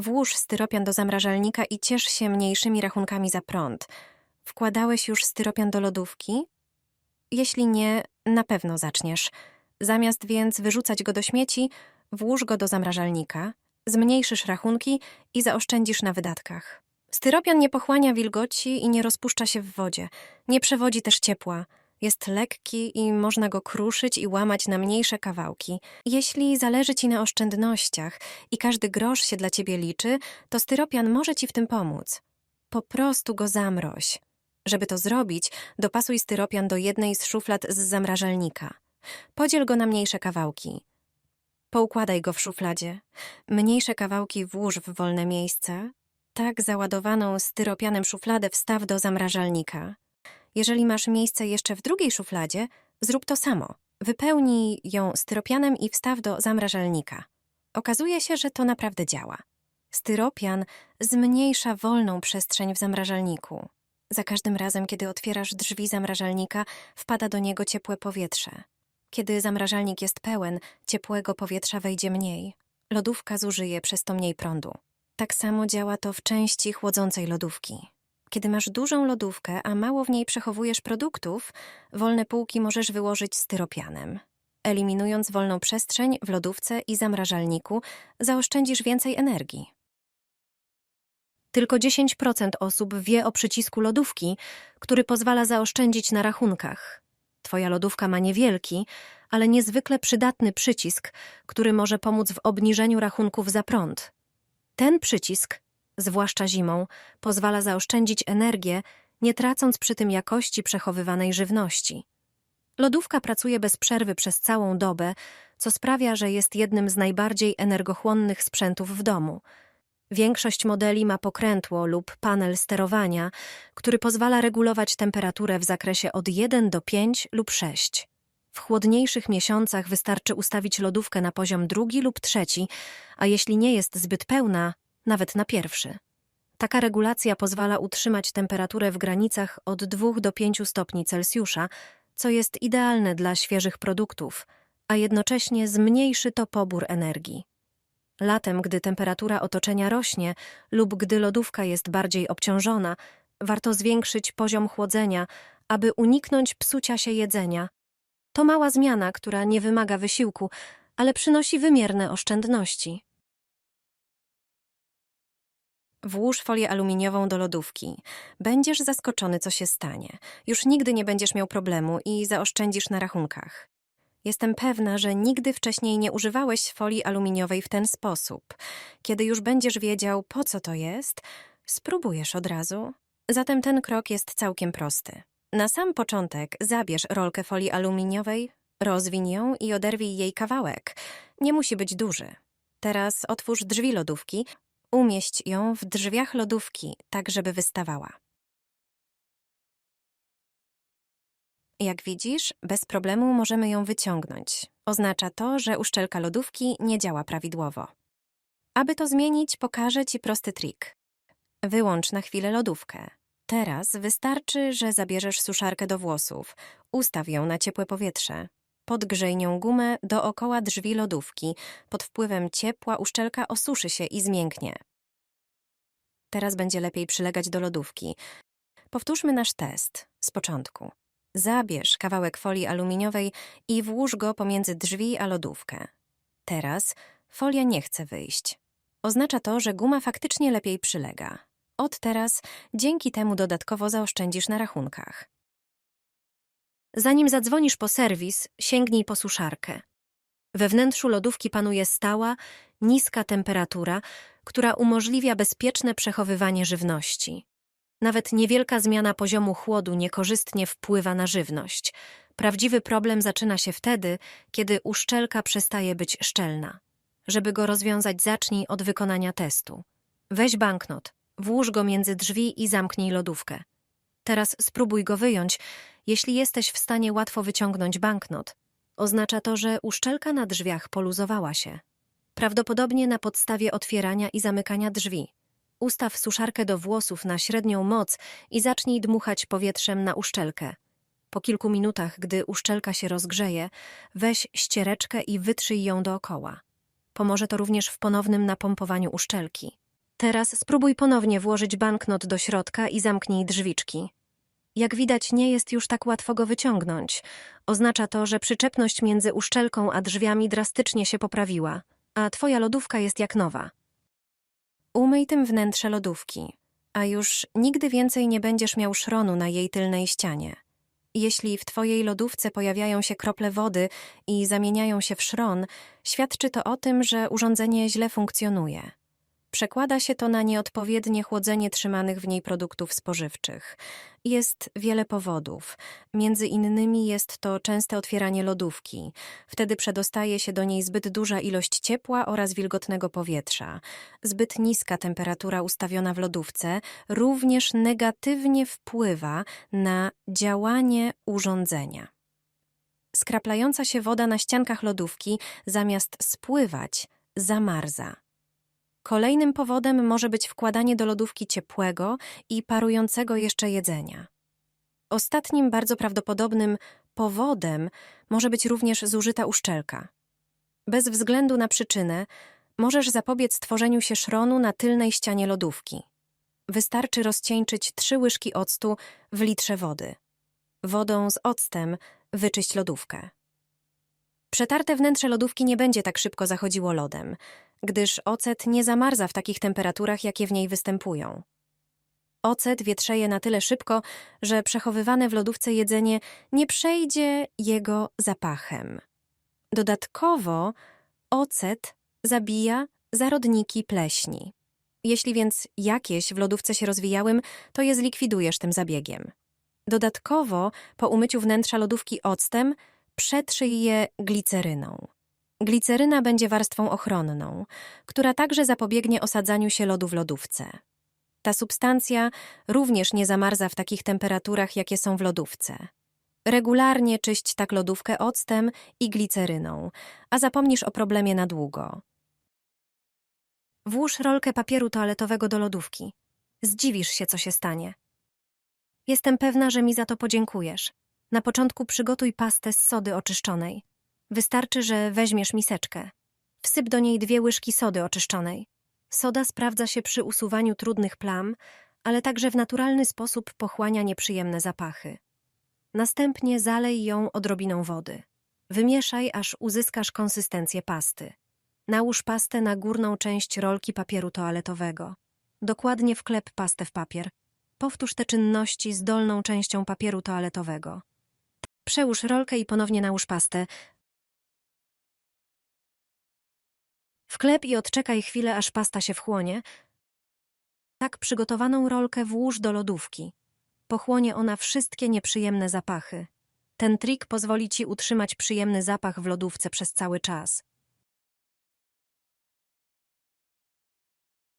Włóż styropian do zamrażalnika i ciesz się mniejszymi rachunkami za prąd. Wkładałeś już styropian do lodówki? Jeśli nie, na pewno zaczniesz. Zamiast więc wyrzucać go do śmieci, włóż go do zamrażalnika, zmniejszysz rachunki i zaoszczędzisz na wydatkach. Styropian nie pochłania wilgoci i nie rozpuszcza się w wodzie. Nie przewodzi też ciepła. Jest lekki i można go kruszyć i łamać na mniejsze kawałki. Jeśli zależy ci na oszczędnościach i każdy grosz się dla ciebie liczy, to styropian może ci w tym pomóc. Po prostu go zamroź. Żeby to zrobić, dopasuj styropian do jednej z szuflad z zamrażalnika. Podziel go na mniejsze kawałki. Poukładaj go w szufladzie. Mniejsze kawałki włóż w wolne miejsce. Tak załadowaną styropianem szufladę wstaw do zamrażalnika. Jeżeli masz miejsce jeszcze w drugiej szufladzie, zrób to samo. Wypełnij ją styropianem i wstaw do zamrażalnika. Okazuje się, że to naprawdę działa. Styropian zmniejsza wolną przestrzeń w zamrażalniku. Za każdym razem, kiedy otwierasz drzwi zamrażalnika, wpada do niego ciepłe powietrze. Kiedy zamrażalnik jest pełen, ciepłego powietrza wejdzie mniej. Lodówka zużyje przez to mniej prądu. Tak samo działa to w części chłodzącej lodówki. Kiedy masz dużą lodówkę, a mało w niej przechowujesz produktów, wolne półki możesz wyłożyć styropianem. Eliminując wolną przestrzeń w lodówce i zamrażalniku, zaoszczędzisz więcej energii. Tylko 10% osób wie o przycisku lodówki, który pozwala zaoszczędzić na rachunkach. Twoja lodówka ma niewielki, ale niezwykle przydatny przycisk, który może pomóc w obniżeniu rachunków za prąd. Ten przycisk, zwłaszcza zimą, pozwala zaoszczędzić energię, nie tracąc przy tym jakości przechowywanej żywności. Lodówka pracuje bez przerwy przez całą dobę, co sprawia, że jest jednym z najbardziej energochłonnych sprzętów w domu. Większość modeli ma pokrętło lub panel sterowania, który pozwala regulować temperaturę w zakresie od 1 do 5 lub 6. W chłodniejszych miesiącach wystarczy ustawić lodówkę na poziom drugi lub trzeci, a jeśli nie jest zbyt pełna, nawet na pierwszy. Taka regulacja pozwala utrzymać temperaturę w granicach od 2 do 5 stopni Celsjusza, co jest idealne dla świeżych produktów, a jednocześnie zmniejszy to pobór energii. Latem, gdy temperatura otoczenia rośnie lub gdy lodówka jest bardziej obciążona, warto zwiększyć poziom chłodzenia, aby uniknąć psucia się jedzenia. To mała zmiana, która nie wymaga wysiłku, ale przynosi wymierne oszczędności. Włóż folię aluminiową do lodówki. Będziesz zaskoczony, co się stanie. Już nigdy nie będziesz miał problemu i zaoszczędzisz na rachunkach. Jestem pewna, że nigdy wcześniej nie używałeś folii aluminiowej w ten sposób. Kiedy już będziesz wiedział, po co to jest, spróbujesz od razu. Zatem ten krok jest całkiem prosty. Na sam początek zabierz rolkę folii aluminiowej, rozwiń ją i oderwij jej kawałek. Nie musi być duży. Teraz otwórz drzwi lodówki, umieść ją w drzwiach lodówki, tak żeby wystawała. Jak widzisz, bez problemu możemy ją wyciągnąć. Oznacza to, że uszczelka lodówki nie działa prawidłowo. Aby to zmienić, pokażę Ci prosty trik. Wyłącz na chwilę lodówkę. Teraz wystarczy, że zabierzesz suszarkę do włosów, ustaw ją na ciepłe powietrze. Podgrzej nią gumę dookoła drzwi lodówki. Pod wpływem ciepła uszczelka osuszy się i zmięknie. Teraz będzie lepiej przylegać do lodówki. Powtórzmy nasz test z początku. Zabierz kawałek folii aluminiowej i włóż go pomiędzy drzwi a lodówkę. Teraz folia nie chce wyjść. Oznacza to, że guma faktycznie lepiej przylega. Od teraz dzięki temu dodatkowo zaoszczędzisz na rachunkach. Zanim zadzwonisz po serwis, sięgnij po suszarkę. We wnętrzu lodówki panuje stała, niska temperatura, która umożliwia bezpieczne przechowywanie żywności. Nawet niewielka zmiana poziomu chłodu niekorzystnie wpływa na żywność. Prawdziwy problem zaczyna się wtedy, kiedy uszczelka przestaje być szczelna. Żeby go rozwiązać, zacznij od wykonania testu. Weź banknot, włóż go między drzwi i zamknij lodówkę. Teraz spróbuj go wyjąć. Jeśli jesteś w stanie łatwo wyciągnąć banknot, oznacza to, że uszczelka na drzwiach poluzowała się. Prawdopodobnie na podstawie otwierania i zamykania drzwi. Ustaw suszarkę do włosów na średnią moc i zacznij dmuchać powietrzem na uszczelkę. Po kilku minutach, gdy uszczelka się rozgrzeje, weź ściereczkę i wytrzyj ją dookoła. Pomoże to również w ponownym napompowaniu uszczelki. Teraz spróbuj ponownie włożyć banknot do środka i zamknij drzwiczki. Jak widać, nie jest już tak łatwo go wyciągnąć. Oznacza to, że przyczepność między uszczelką a drzwiami drastycznie się poprawiła, a twoja lodówka jest jak nowa. Umyj tym wnętrze lodówki, a już nigdy więcej nie będziesz miał szronu na jej tylnej ścianie. Jeśli w twojej lodówce pojawiają się krople wody i zamieniają się w szron, świadczy to o tym, że urządzenie źle funkcjonuje. Przekłada się to na nieodpowiednie chłodzenie trzymanych w niej produktów spożywczych. Jest wiele powodów. Między innymi jest to częste otwieranie lodówki. Wtedy przedostaje się do niej zbyt duża ilość ciepła oraz wilgotnego powietrza. Zbyt niska temperatura ustawiona w lodówce również negatywnie wpływa na działanie urządzenia. Skraplająca się woda na ściankach lodówki zamiast spływać, zamarza. Kolejnym powodem może być wkładanie do lodówki ciepłego i parującego jeszcze jedzenia. Ostatnim bardzo prawdopodobnym powodem może być również zużyta uszczelka. Bez względu na przyczynę możesz zapobiec tworzeniu się szronu na tylnej ścianie lodówki. Wystarczy rozcieńczyć trzy łyżki octu w litrze wody. Wodą z octem wyczyść lodówkę. Przetarte wnętrze lodówki nie będzie tak szybko zachodziło lodem, gdyż ocet nie zamarza w takich temperaturach, jakie w niej występują. Ocet wietrzeje na tyle szybko, że przechowywane w lodówce jedzenie nie przejdzie jego zapachem. Dodatkowo ocet zabija zarodniki pleśni. Jeśli więc jakieś w lodówce się rozwijały, to je zlikwidujesz tym zabiegiem. Dodatkowo po umyciu wnętrza lodówki octem przetrzyj je gliceryną. Gliceryna będzie warstwą ochronną, która także zapobiegnie osadzaniu się lodu w lodówce. Ta substancja również nie zamarza w takich temperaturach, jakie są w lodówce. Regularnie czyść tak lodówkę octem i gliceryną, a zapomnisz o problemie na długo. Włóż rolkę papieru toaletowego do lodówki. Zdziwisz się, co się stanie. Jestem pewna, że mi za to podziękujesz. Na początku przygotuj pastę z sody oczyszczonej. Wystarczy, że weźmiesz miseczkę. Wsyp do niej dwie łyżki sody oczyszczonej. Soda sprawdza się przy usuwaniu trudnych plam, ale także w naturalny sposób pochłania nieprzyjemne zapachy. Następnie zalej ją odrobiną wody. Wymieszaj, aż uzyskasz konsystencję pasty. Nałóż pastę na górną część rolki papieru toaletowego. Dokładnie wklep pastę w papier. Powtórz te czynności z dolną częścią papieru toaletowego. Przełóż rolkę i ponownie nałóż pastę. Wklep i odczekaj chwilę, aż pasta się wchłonie. Tak przygotowaną rolkę włóż do lodówki. Pochłonie ona wszystkie nieprzyjemne zapachy. Ten trik pozwoli ci utrzymać przyjemny zapach w lodówce przez cały czas.